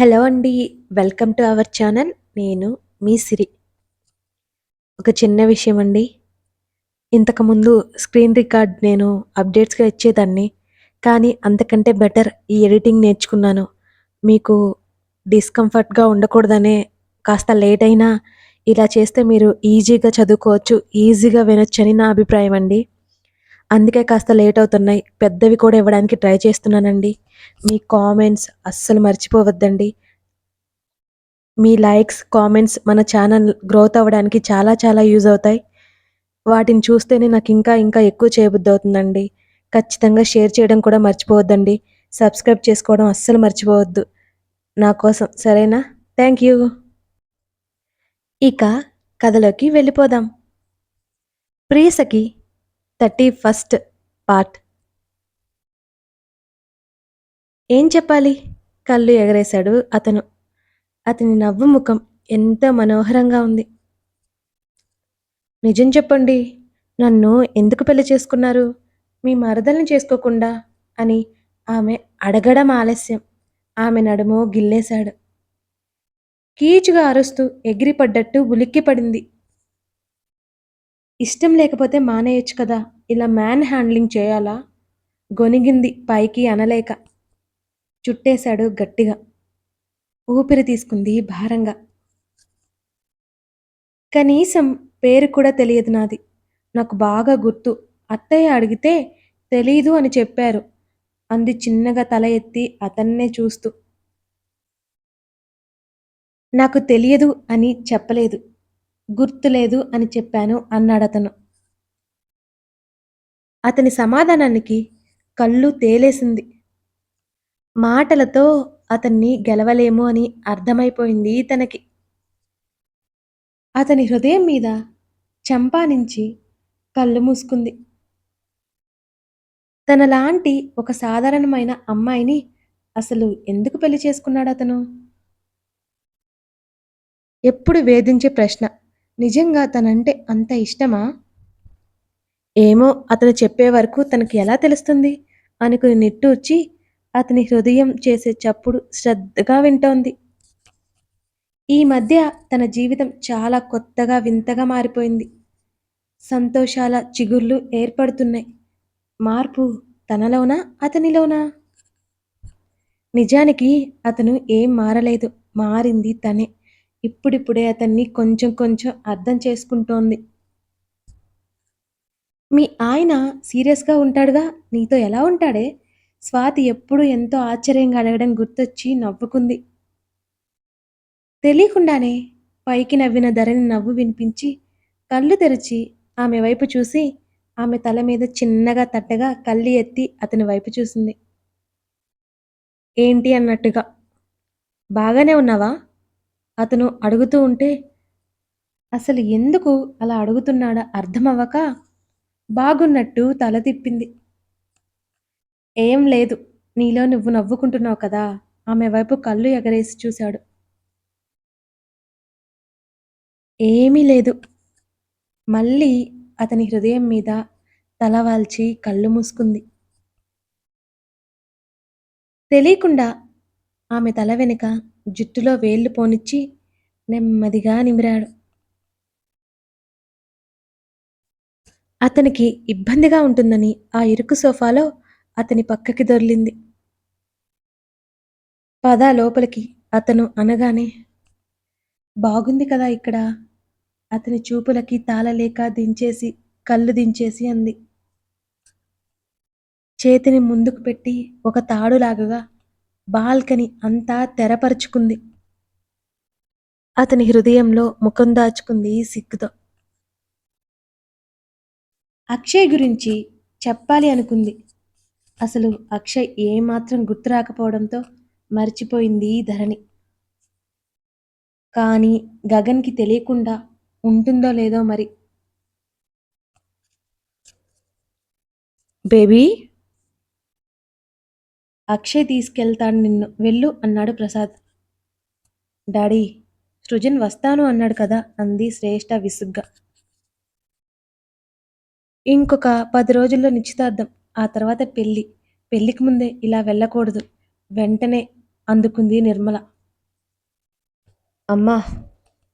Hello అండి. Welcome to our channel. నేను మీ సిరి. ఒక చిన్న విషయం అండి. ఇంతకుముందు స్క్రీన్ రికార్డ్ నేను అప్డేట్స్‌గా ఇచ్చేదాన్ని. కానీ అంతకంటే బెటర్ ఈ ఎడిటింగ్ నేర్చుకున్నాను. మీకు డిస్కంఫర్ట్‌గా ఉండకూడదనే కాస్త లేట్ అయినా ఇలా చేస్తే మీరు ఈజీగా చదువుకోవచ్చు. ఈజీగా వినొచ్చని నా అభిప్రాయం అండి. అందుకే కాస్త లేట్ అవుతున్నాయి. పెద్దవి కూడా ఇవ్వడానికి ట్రై చేస్తున్నానండి. మీ కామెంట్స్ అస్సలు మర్చిపోవద్దండి. మీ లైక్స్, కామెంట్స్ మన ఛానల్ గ్రోత్ అవ్వడానికి చాలా చాలా యూజ్ అవుతాయి. వాటిని చూస్తేనే నాకు ఇంకా ఇంకా ఎక్కువ చేయబుద్ధి అవుతుందండి ఖచ్చితంగా షేర్ చేయడం కూడా మర్చిపోవద్దండి. సబ్స్క్రైబ్ చేసుకోవడం అస్సలు మర్చిపోవద్దు. నా కోసం సరేనా? Thank you. ఇక కథలోకి వెళ్ళిపోదాం. Priyasakhi thirty first part. ఏం చెప్పాలి? కళ్ళు ఎగరేశాడు అతను. అతని నవ్వు ముఖం ఎంత మనోహరంగా ఉంది. నిజం చెప్పండి నన్ను ఎందుకు పెళ్ళి చేసుకున్నారు? మీ మరదల్ని చేసుకోకుండా అని ఆమె అడగడం ఆలస్యం. ఆమె నడుమో గిల్లేశాడు. కీచుగా అరుస్తూ ఎగిరిపడ్డట్టు ఉలిక్కిపడింది. ఇష్టం లేకపోతే మానేయొచ్చు కదా. ఇలా మ్యాన్ హ్యాండ్లింగ్ చేయాలా? గొనిగింది పైకి అనలేక. చుట్టేశాడు గట్టిగా. ఊపిరి తీసుకుంది భారంగా. కనీసం పేరు కూడా తెలియదు నాది. నాకు బాగా గుర్తు. అత్తయ్య అడిగితే తెలీదు అని చెప్పారు. అంది చిన్నగా తల ఎత్తి అతన్నే చూస్తూ. నాకు తెలియదు అని చెప్పలేదు. గుర్తులేదు అని చెప్పాను అన్నాడతను అతని సమాధానానికి కళ్ళు తేలేసింది. మాటలతో అతన్ని గెలవలేము అని అర్థమైపోయింది తనకి. అతని హృదయం మీద చంపా నుంచి కళ్ళు మూసుకుంది. తనలాంటి ఒక సాధారణమైన అమ్మాయిని అసలు ఎందుకు పెళ్ళి చేసుకున్నాడు అతను? ఎప్పుడు వేధించే ప్రశ్న. నిజంగా తనంటే అంత ఇష్టమా? ఏమో అతను చెప్పే వరకు తనకి ఎలా తెలుస్తుంది? అనుకుని నిట్టూర్చి అతని హృదయం చేసే చప్పుడు శ్రద్ధగా వింటోంది. ఈ మధ్య తన జీవితం చాలా కొత్తగా వింతగా మారిపోయింది. సంతోషాల చిగుర్లు ఏర్పడుతున్నాయి. మార్పు తనలోనా అతనిలోనా? నిజానికి అతను ఏం మారలేదు. మారింది తనే. ఇప్పుడిప్పుడే అతన్ని కొంచెం కొంచెం అర్థం చేసుకుంటోంది. మీ ఆయన సీరియస్గా ఉంటాడుగా? నీతో ఎలా ఉంటాడే? స్వాతి ఎప్పుడు ఎంతో ఆశ్చర్యంగా అడగడం గుర్తొచ్చి నవ్వుకుంది. తెలియకుండానే పైకి నవ్విన ధరని నవ్వు వినిపించి కళ్ళు తెరిచి ఆమె వైపు చూసి ఆమె తల మీద చిన్నగా తట్టగా కళ్ళు ఎత్తి అతని వైపు చూసింది. ఏంటి? అన్నట్టుగా. బాగానే ఉన్నావా? అతను అడుగుతూ ఉంటే అసలు ఎందుకు అలా అడుగుతున్నాడా? అర్థమవ్వక? బాగున్నట్టు తల తిప్పింది. ఏం లేదు నీలో నువ్వు నవ్వుకుంటున్నావు కదా? ఆమె వైపు కళ్ళు ఎగరేసి చూశాడు. ఏమీ లేదు. మళ్ళీ అతని హృదయం మీద తల వాల్చి కళ్ళు మూసుకుంది. తెలియకుండా ఆమె తల వెనుక జుట్టులో వేళ్ళు పోనిచ్చి నెమ్మదిగా నిమిరాడు. అతనికి ఇబ్బందిగా ఉంటుందని ఆ ఇరుకు సోఫాలో అతని పక్కకి దొర్లింది. పద లోపలికి అతను అనగానే బాగుంది కదా ఇక్కడ. అతని చూపులకి తాళలేక దించేసి కళ్ళు దించేసి అంది. చేతిని ముందుకు పెట్టి ఒక తాడులాగగా బాల్కనీ అంతా తెరపరుచుకుంది. అతని హృదయంలో ముఖం దాచుకుంది సిగ్గుతో. అక్షయ్ గురించి చెప్పాలి అనుకుంది. అసలు అక్షయ్ ఏమాత్రం గుర్తు రాకపోవడంతో మర్చిపోయింది ధరణి. కానీ గగన్కి తెలియకుండా ఉంటుందో లేదో మరి. బేబీ? అక్షయ్ తీసుకెళ్తాడు నిన్ను. వెళ్ళు అన్నాడు ప్రసాద్. డాడీ సృజన్ వస్తాను అన్నాడు కదా అంది శ్రేష్ఠ విసుగ్గా. ఇంకొక పది రోజుల్లో నిశ్చితార్థం ఆ తర్వాత పెళ్ళి. పెళ్ళికి ముందే ఇలా వెళ్ళకూడదు. వెంటనే అందుకుంది నిర్మల. అమ్మా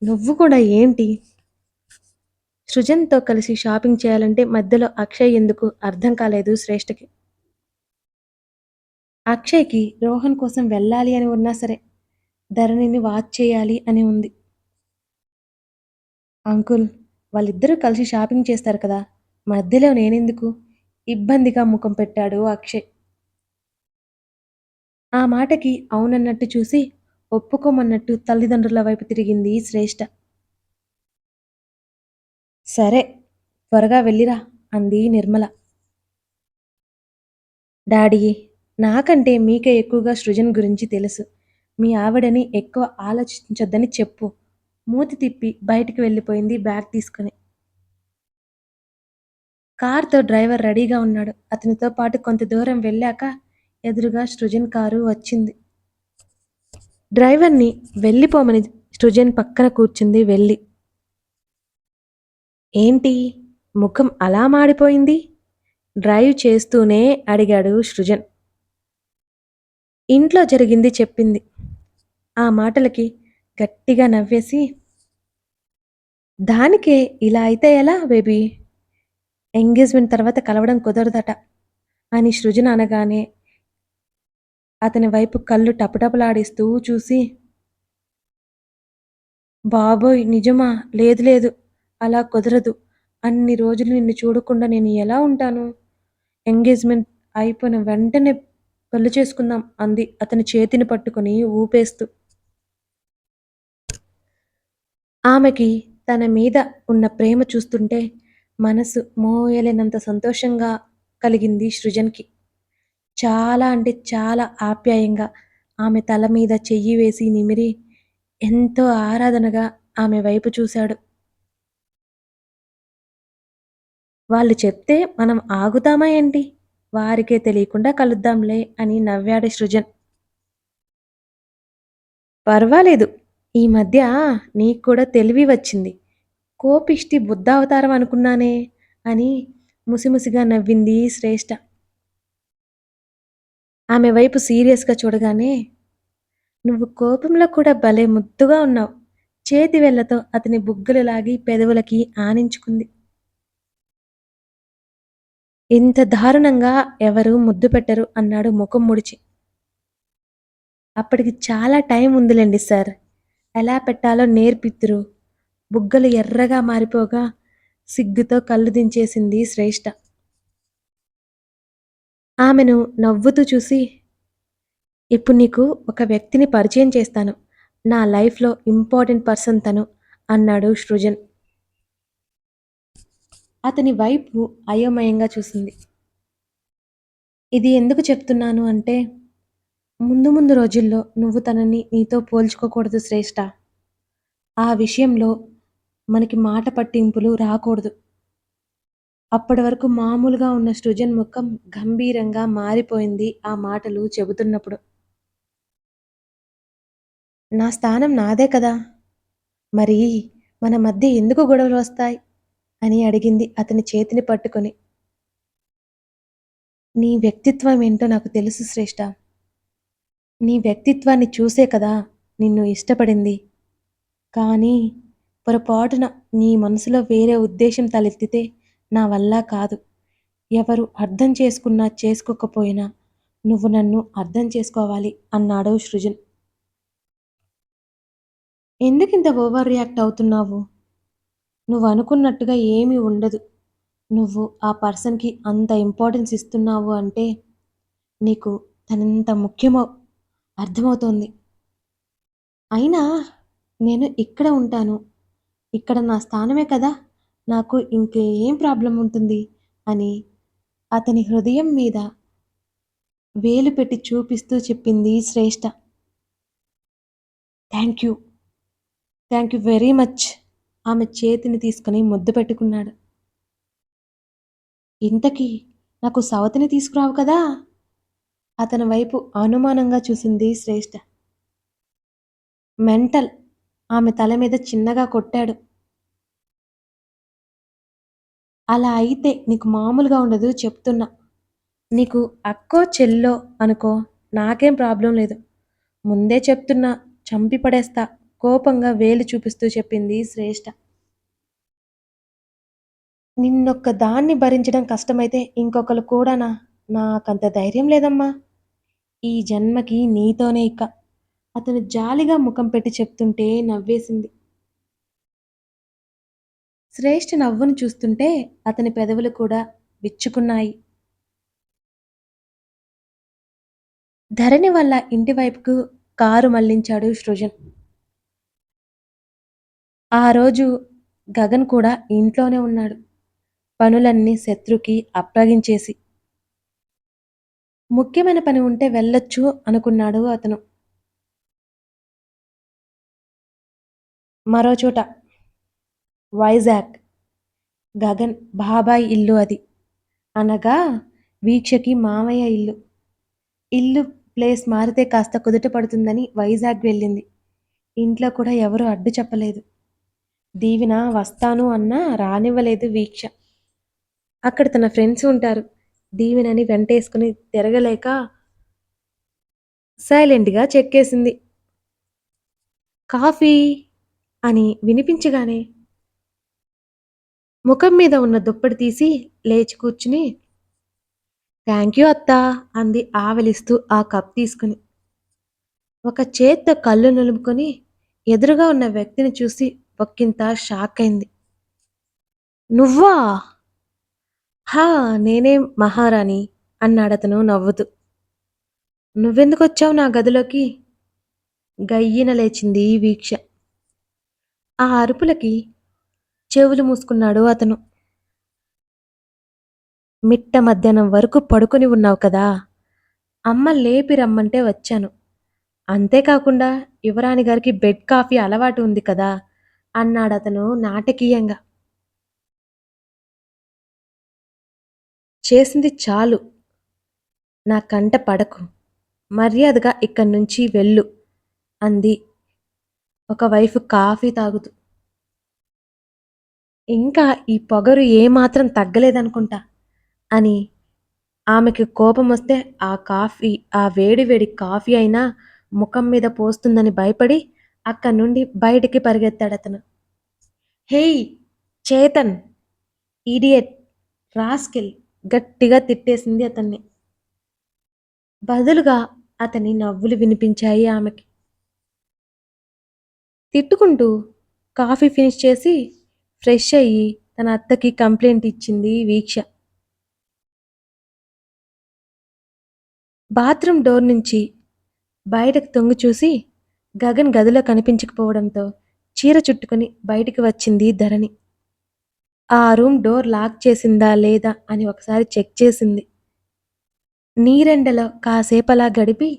నువ్వు కూడా ఏంటి? సృజన్తో కలిసి షాపింగ్ చేయాలంటే మధ్యలో అక్షయ్ ఎందుకు? అర్థం కాలేదు శ్రేష్ఠకి. అక్షయ్కి రోహన్ కోసం వెళ్ళాలి అని ఉన్నా సరే ధరణిని వాచ్ చేయాలి అని ఉంది. అంకుల్ వాళ్ళిద్దరూ కలిసి షాపింగ్ చేస్తారు కదా మధ్యలో నేనెందుకు? ఇబ్బందిగా ముఖం పెట్టాడు అక్షయ్. ఆ మాటకి అవునన్నట్టు చూసి ఒప్పుకోమన్నట్టు తల్లిదండ్రుల వైపు తిరిగింది శ్రేష్ఠ సరే త్వరగా వెళ్ళిరా అంది నిర్మల. డాడీ నాకంటే మీకే ఎక్కువగా సృజన్ గురించి తెలుసు. మీ ఆవిడని ఎక్కువ ఆలోచించొద్దని చెప్పు. మూతి తిప్పి బయటికి వెళ్ళిపోయింది బ్యాగ్ తీసుకుని. కార్తో డ్రైవర్ రెడీగా ఉన్నాడు. అతనితో పాటు కొంత దూరం వెళ్ళాక ఎదురుగా సృజన్ కారు వచ్చింది. డ్రైవర్ని వెళ్ళిపోమని సృజన్ పక్కన కూర్చుంది వెళ్ళి. ఏంటి? ముఖం అలా మాడిపోయింది? డ్రైవ్ చేస్తూనే అడిగాడు సృజన్. ఇంట్లో జరిగింది చెప్పింది. ఆ మాటలకి గట్టిగా నవ్వేసి దానికే ఇలా అయితే ఎలా బేబీ? ఎంగేజ్మెంట్ తర్వాత కలవడం కుదరదట అని సృజన అనగానే అతని వైపు కళ్ళు టపటపలాడిస్తూ చూసి బాబోయ్ నిజమా? లేదు లేదు. అలా కుదరదు. అన్ని రోజులు నిన్ను చూడకుండా నేను ఎలా ఉంటాను? ఎంగేజ్మెంట్ అయిపోయిన వెంటనే పెళ్ళి చేసుకుందాం అంది. అతని చేతిని పట్టుకుని ఊపేస్తూ. ఆమెకి తన మీద ఉన్న ప్రేమ చూస్తుంటే మనసు మోయలేనంత సంతోషంగా కలిగింది సృజన్కి. చాలా అంటే చాలా ఆప్యాయంగా ఆమె తల మీద చెయ్యి వేసి నిమిరి ఎంతో ఆరాధనగా ఆమె వైపు చూశాడు. వాళ్ళు చెప్తే మనం ఆగుతామా ఏంటి? వారికే తెలియకుండా కలుద్దాంలే అని నవ్వాడు సృజన్. పర్వాలేదు ఈ మధ్య నీకు కూడా తెలివి వచ్చింది. కోపిష్టి బుద్ధావతారం అనుకున్నానే అని ముసిముసిగా నవ్వింది శ్రేష్ఠ ఆమె వైపు సీరియస్గా చూడగానే నువ్వు కోపంలో కూడా భలే ముద్దుగా ఉన్నావు. చేతి వేళ్ళతో అతని బుగ్గలు లాగి పెదవులకి ఆనించుకుంది. ఇంత దారుణంగా ఎవరు ముద్దు పెట్టరు అన్నాడు ముఖం ముడిచి. అప్పటికి చాలా టైం ఉందిలేండి సార్. ఎలా పెట్టాలో నేర్పిత్తురు. బుగ్గలు ఎర్రగా మారిపోగా సిగ్గుతో కళ్ళు దించేసింది శ్రేష్ఠ ఆమెను నవ్వుతూ చూసి ఇప్పుడు నీకు ఒక వ్యక్తిని పరిచయం చేస్తాను. నా లైఫ్లో ఇంపార్టెంట్ పర్సన్ తను అన్నాడు సృజన్. అతని వైపు అయోమయంగా చూసింది. ఇది ఎందుకు చెప్తున్నాను అంటే ముందు ముందు రోజుల్లో నువ్వు తనని నీతో పోల్చుకోకూడదు శ్రేష్ఠ ఆ విషయంలో మనకి మాట పట్టింపులు రాకూడదు. అప్పటి వరకు మామూలుగా ఉన్న సృజన్ ముఖం గంభీరంగా మారిపోయింది ఆ మాటలు చెబుతున్నప్పుడు. నా స్థానం నాదే కదా? మరి మన మధ్య ఎందుకు గొడవలు వస్తాయి? అని అడిగింది అతని చేతిని పట్టుకొని. నీ వ్యక్తిత్వం ఏంటో నాకు తెలుసు శ్రేష్ఠ నీ వ్యక్తిత్వాన్ని చూసే కదా నిన్ను ఇష్టపడింది. కానీ పొరపాటున నీ మనసులో వేరే ఉద్దేశం తలెత్తితే నా వల్ల కాదు. ఎవరు అర్థం చేసుకున్నా చేసుకోకపోయినా నువ్వు నన్ను అర్థం చేసుకోవాలి అన్నాడు సృజన్. ఎందుకింత ఓవర్ రియాక్ట్ అవుతున్నావు? నువ్వు అనుకున్నట్టుగా ఏమీ ఉండదు. నువ్వు ఆ పర్సన్కి అంత ఇంపార్టెన్స్ ఇస్తున్నావు అంటే నీకు తనంత ముఖ్యమో అర్థమవుతోంది. అయినా నేను ఇక్కడ ఉంటాను. ఇక్కడ నా స్థానమే కదా. నాకు ఇంకేం ప్రాబ్లం ఉంటుంది? అని అతని హృదయం మీద వేలు పెట్టి చూపిస్తూ చెప్పింది Shreshta thank you. Thank you very much. ఆమె చేతిని తీసుకుని ముద్దు పెట్టుకున్నాడు. ఇంతకీ నాకు సవతిని తీసుకురావు కదా? అతని వైపు అనుమానంగా చూసింది శ్రేష్ఠ మెంటల్. ఆమె తల మీద చిన్నగా కొట్టాడు. అలా అయితే నీకు మామూలుగా ఉండదు చెప్తున్నా. నీకు అక్కో చెల్లో అనుకో నాకేం ప్రాబ్లం లేదు. ముందే చెప్తున్నా చంపి పడేస్తా. కోపంగా వేలు చూపిస్తూ చెప్పింది శ్రేష్ఠ నిన్నొక్క దాన్ని భరించడం కష్టమైతే ఇంకొకరు కూడానా నాకంత ధైర్యం లేదమ్మా. ఈ జన్మకి నీతోనే ఇక. అతను జాలిగా ముఖం పెట్టి చెప్తుంటే నవ్వేసింది. శ్రేష్ఠ నవ్వును చూస్తుంటే అతని పెదవులు కూడా విచ్చుకున్నాయి. ధరణి వల్ల ఇంటి వైపుకు కారు మళ్ళించాడు సృజన్. ఆ రోజు గగన్ కూడా ఇంట్లోనే ఉన్నాడు. పనులన్నీ శత్రుకి అప్పగించేసి. ముఖ్యమైన పని ఉంటే వెళ్ళొచ్చు అనుకున్నాడు అతను. మరో చోట. వైజాగ్. గగన్ బాబాయ్ ఇల్లు అది. అనగా వీక్షకి మామయ్య ఇల్లు. ఇల్లు ప్లేస్ మారితే కాస్త కుదుట పడుతుందని వైజాగ్ వెళ్ళింది. ఇంట్లో కూడా ఎవరు అడ్డు చెప్పలేదు. దీవిన వస్తాను అన్నా రానివ్వలేదు వీక్ష. అక్కడ తన ఫ్రెండ్స్ ఉంటారు. దీవెనని వెంటేసుకుని తిరగలేక సైలెంట్గా చెక్కేసింది. కాఫీ అని వినిపించగానే ముఖం మీద ఉన్న దుప్పటి తీసి లేచి కూర్చుని థ్యాంక్ యూ అత్తా అంది ఆవలిస్తూ ఆ కప్ తీసుకుని. ఒక చేత్తో కళ్ళు నిలుపుకొని ఎదురుగా ఉన్న వ్యక్తిని చూసి ఒక్కింత షాక్ అయింది. నువ్వా? హా నేనే మహారాణి అన్నాడతను నవ్వుతూ. నువ్వెందుకు వచ్చావు నా గదిలోకి? గయ్యిన లేచింది వీక్ష. ఆ అరుపులకి చెవులు మూసుకున్నాడు అతను. మిట్ట మధ్యాహ్నం వరకు పడుకొని ఉన్నావు కదా అమ్మ లేపి రమ్మంటే వచ్చాను. అంతేకాకుండా యువరాణి గారికి బెడ్ కాఫీ అలవాటు ఉంది కదా అన్నాడతను నాటకీయంగా. చేసింది చాలు. నా కంట పడకు. మర్యాదగా ఇక్కడి నుంచి వెళ్ళు అంది. ఒకవైపు కాఫీ తాగుతూ. ఇంకా ఈ పొగరు ఏమాత్రం తగ్గలేదనుకుంటా అని ఆమెకి కోపం వస్తే ఆ కాఫీ ఆ వేడి వేడి కాఫీ అయినా ముఖం మీద పోస్తుందని భయపడి అక్కడి నుండి బయటికి పరిగెత్తాడు అతను హేయ్ చేతన్ ఈడియట్ రాస్కిల్ గట్టిగా తిట్టేసింది అతన్ని. బదులుగా అతని నవ్వులు వినిపించాయి ఆమెకి. తిట్టుకుంటూ కాఫీ ఫినిష్ చేసి ఫ్రెష్ అయ్యి తన అత్తకి కంప్లైంట్ ఇచ్చింది వీక్ష. బాత్రూమ్ డోర్ నుంచి బయటకు తొంగి చూసి గగన్ గదిలో కనిపించకపోవడంతో చీర చుట్టుకొని బయటికి వచ్చింది ధరణి. ఆ రూమ్ డోర్ లాక్ చేసిందా లేదా అని ఒకసారి చెక్ చేసింది. నీరెండలో కాసేపలా గడిపి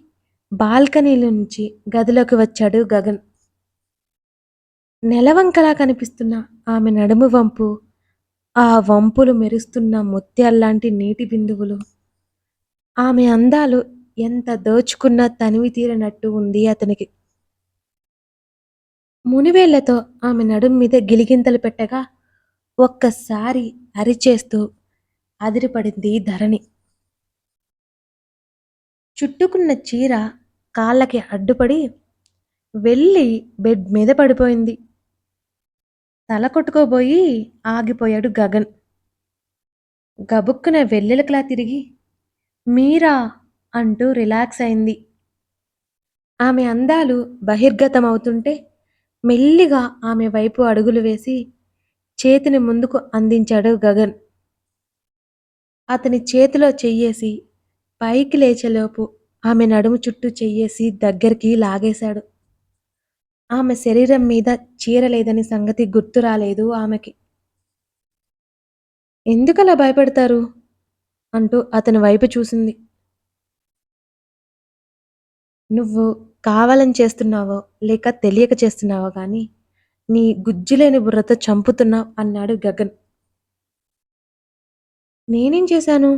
బాల్కనీల నుంచి గదిలోకి వచ్చాడు గగన్. నెలవంకలా కనిపిస్తున్న ఆమె నడుము వంపు ఆ వంపులు మెరుస్తున్న ముత్యాల్లాంటి నీటి బిందువులు. ఆమె అందాలు ఎంత దోచుకున్నా తనివి తీరనట్టు ఉంది అతనికి. మునివేళ్ళతో ఆమె నడుం మీద గిలిగింతలు పెట్టగా ఒక్కసారి అరిచేస్తూ అదిరిపడింది ధరణి. చుట్టుకున్న చీర కాళ్ళకి అడ్డుపడి వెళ్ళి బెడ్ మీద పడిపోయింది. తల కొట్టుకోబోయి ఆగిపోయాడు గగన్. గబుక్కున వెల్లెలకలా తిరిగి మీరా? అంటూ రిలాక్స్ అయింది. ఆమె అందాలు బహిర్గతమవుతుంటే మెల్లిగా ఆమె వైపు అడుగులు వేసి చేతిని ముందుకు అందించాడు గగన్. అతని చేతిలో చెయ్యేసి పైకి లేచేలోపు ఆమె నడుము చుట్టూ చెయ్యేసి దగ్గరికి లాగేశాడు. ఆమె శరీరం మీద చీర లేదని సంగతి గుర్తు రాలేదు ఆమెకి. ఎందుకలా భయపడతారు? అంటూ అతని వైపు చూసింది. నువ్వు కావాలని చేస్తున్నావో లేక తెలియక చేస్తున్నావో కానీ నీ గుజ్జులేని బుర్రతో చంపుతున్నావు అన్నాడు గగన్. నేనేం చేశాను?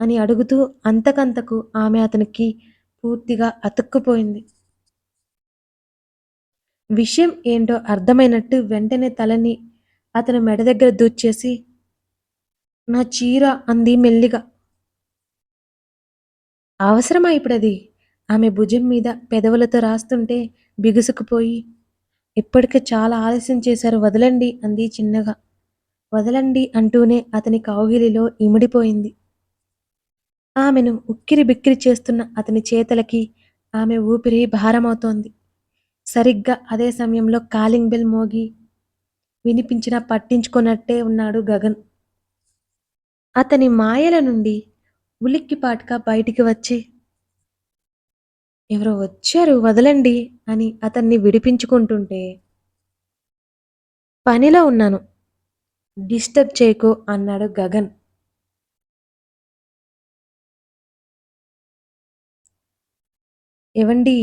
అని అడుగుతూ అంతకంతకు ఆమె అతనికి పూర్తిగా అతుక్కుపోయింది. విషయం ఏంటో అర్థమైనట్టు వెంటనే తలని అతని మెడ దగ్గర దూచేసి నా చీర అంది మెల్లిగా. అవసరమా ఇప్పుడది? ఆమె భుజం మీద పెదవులతో రాస్తుంటే బిగుసుకుపోయి ఇప్పటికే చాలా ఆలస్యం చేశారు వదలండి అంది చిన్నగా. వదలండి అంటూనే అతని కౌగిలిలో ఇమిడిపోయింది. ఆమెను ఉక్కిరి బిక్కిరి చేస్తున్న అతని చేతలకి ఆమె ఊపిరి భారమవుతోంది. సరిగ్గా అదే సమయంలో కాలింగ్ బెల్ మోగి వినిపించినా పట్టించుకున్నట్టే ఉన్నాడు గగన్. అతని మాయల నుండి ఉలిక్కిపాటుగా బయటికి వచ్చి ఎవరో వచ్చారు వదలండి అని అతన్ని విడిపించుకుంటుంటే పనిలో ఉన్నాను. డిస్టర్బ్ చేయకు అన్నాడు గగన్. ఏవండి?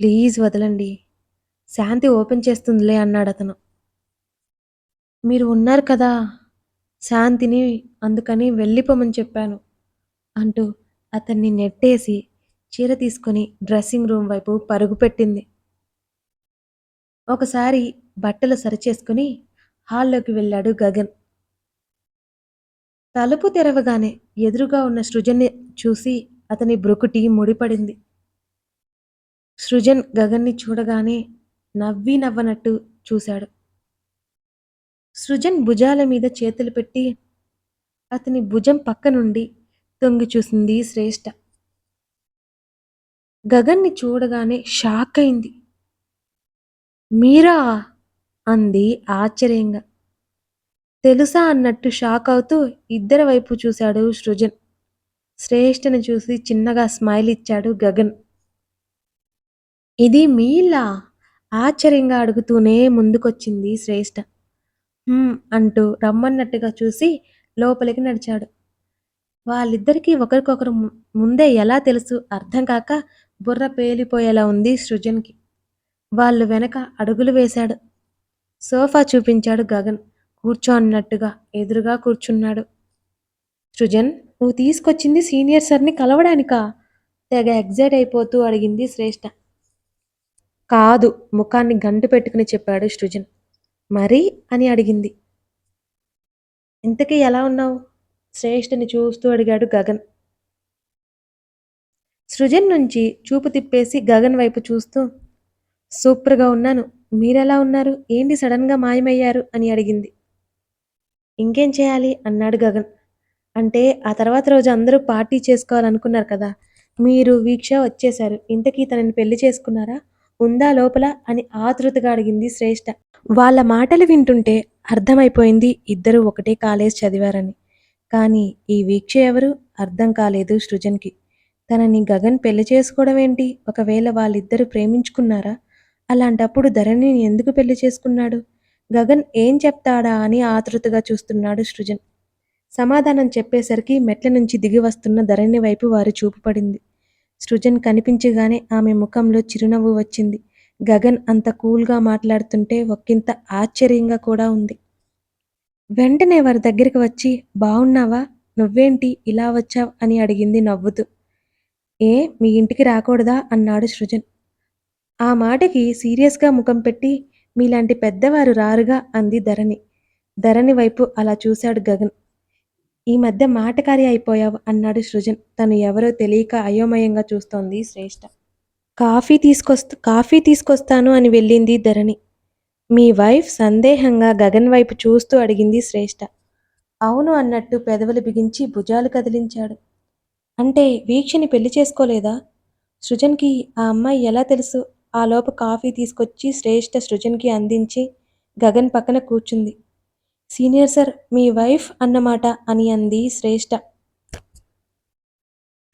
ప్లీజ్ వదలండి. శాంతి ఓపెన్ చేస్తుందిలే అన్నాడు అతను. మీరు ఉన్నారు కదా శాంతిని అందుకని వెళ్ళిపోమని చెప్పాను అంటూ అతన్ని నెట్టేసి చీర తీసుకొని డ్రెస్సింగ్ రూమ్ వైపు పరుగు పెట్టింది. ఒకసారి బట్టలు సరిచేసుకుని హాల్లోకి వెళ్ళాడు గగన్. తలుపు తెరవగానే ఎదురుగా ఉన్న సృజన్ని చూసి అతని బ్రుకుటి ముడిపడింది. సృజన్ గగన్ని చూడగానే నవ్వి నవ్వనట్టు చూశాడు. సృజన్ భుజాల మీద చేతులు పెట్టి అతని భుజం పక్క నుండి తొంగి చూసింది శ్రేష్ఠ గగన్ని చూడగానే షాక్ అయింది మీరా? అంది ఆశ్చర్యంగా. తెలుసా అన్నట్టు షాక్ అవుతూ ఇద్దరి వైపు చూశాడు సృజన్. శ్రేష్ఠని చూసి చిన్నగా స్మైల్ ఇచ్చాడు గగన్. ఇది మీలా ఆశ్చర్యంగా అడుగుతూనే ముందుకొచ్చింది శ్రేష్ఠ. "హ్మ్" అంటూ రమ్మన్నట్టుగా చూసి లోపలికి నడిచాడు. వాళ్ళిద్దరికీ ఒకరికొకరు ముందే ఎలా తెలుసు అర్థం కాక బుర్ర పేలిపోయేలా ఉంది సృజన్కి. వాళ్ళు వెనక అడుగులు వేశాడు. సోఫా చూపించాడు గగన్. కూర్చో అన్నట్టుగా ఎదురుగా కూర్చున్నాడు. సృజన్ నువ్వు తీసుకొచ్చింది సీనియర్ సార్ని కలవడానికా? తెగ ఎగ్జైట్ అయిపోతూ అడిగింది శ్రేష్ఠ కాదు ముఖాన్ని గంటు పెట్టుకుని చెప్పాడు సృజన్. మరి? అని అడిగింది. ఇంతకీ ఎలా ఉన్నావు? శ్రేష్ఠని చూస్తూ అడిగాడు గగన్. సృజన్ నుంచి చూపు తిప్పేసి గగన్ వైపు చూస్తూ సూపర్గా ఉన్నాను. మీరెలా ఉన్నారు? ఏంటి సడన్గా మాయమయ్యారు? అని అడిగింది. ఇంకేం చేయాలి? అన్నాడు గగన్. అంటే ఆ తర్వాత రోజు అందరూ పార్టీ చేసుకోవాలనుకున్నారు కదా. మీరు వీక్ష వచ్చేశారు. ఇంతకీ తనని పెళ్ళి చేసుకున్నారా? ఉందా లోపల? అని ఆతృతగా అడిగింది శ్రేష్ఠ వాళ్ళ మాటలు వింటుంటే అర్థమైపోయింది ఇద్దరు ఒకటే కాలేజ్ చదివారని. కానీ ఈ వీక్ష ఎవరు? అర్థం కాలేదు సృజన్కి. తనని గగన్ పెళ్ళి చేసుకోవడం ఏంటి? ఒకవేళ వాళ్ళిద్దరూ ప్రేమించుకున్నారా? అలాంటప్పుడు ధరణిని ఎందుకు పెళ్ళి చేసుకున్నాడు? గగన్ ఏం చెప్తాడా అని ఆతృతగా చూస్తున్నాడు సృజన్. సమాధానం చెప్పేసరికి మెట్ల నుంచి దిగి వస్తున్న ధరణి వైపు వారి చూపు పడింది. సృజన్ కనిపించగానే ఆమె ముఖంలో చిరునవ్వు వచ్చింది. గగన్ అంత కూల్గా మాట్లాడుతుంటే ఒక్కింత ఆశ్చర్యంగా కూడా ఉంది. వెంటనే వారి దగ్గరికి వచ్చి బావున్నావా? నువ్వేంటి? ఇలా వచ్చావ్? అని అడిగింది నవ్వుతూ. ఏ మీ ఇంటికి రాకూడదా? అన్నాడు సృజన్. ఆ మాటకి సీరియస్గా ముఖం పెట్టి మీలాంటి పెద్దవారు రారుగా అంది ధరణి. ధరణి వైపు అలా చూశాడు గగన్. ఈ మధ్య మాటకారి అయిపోయావు అన్నాడు సృజన్. తను ఎవరో తెలియక అయోమయంగా చూస్తోంది శ్రేష్ఠ కాఫీ తీసుకొస్తా కాఫీ తీసుకొస్తాను అని వెళ్ళింది ధరణి. మీ వైఫ్ సందేహంగా గగన్ వైపు చూస్తూ అడిగింది శ్రేష్ఠ అవును అన్నట్టు పెదవులు బిగించి భుజాలు కదిలించాడు. అంటే వీక్షని పెళ్ళి చేసుకోలేదా? సృజన్కి ఆ అమ్మాయి ఎలా తెలుసు? ఆ లోపు కాఫీ తీసుకొచ్చి శ్రేష్ఠ సృజన్కి అందించి గగన్ పక్కన కూర్చుంది. సీనియర్ సార్ మీ వైఫ్ అన్నమాట అని అంది శ్రేష్ఠ.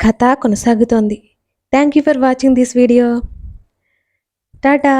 కథ కొనసాగుతోంది. Thank you for watching this video. Tata!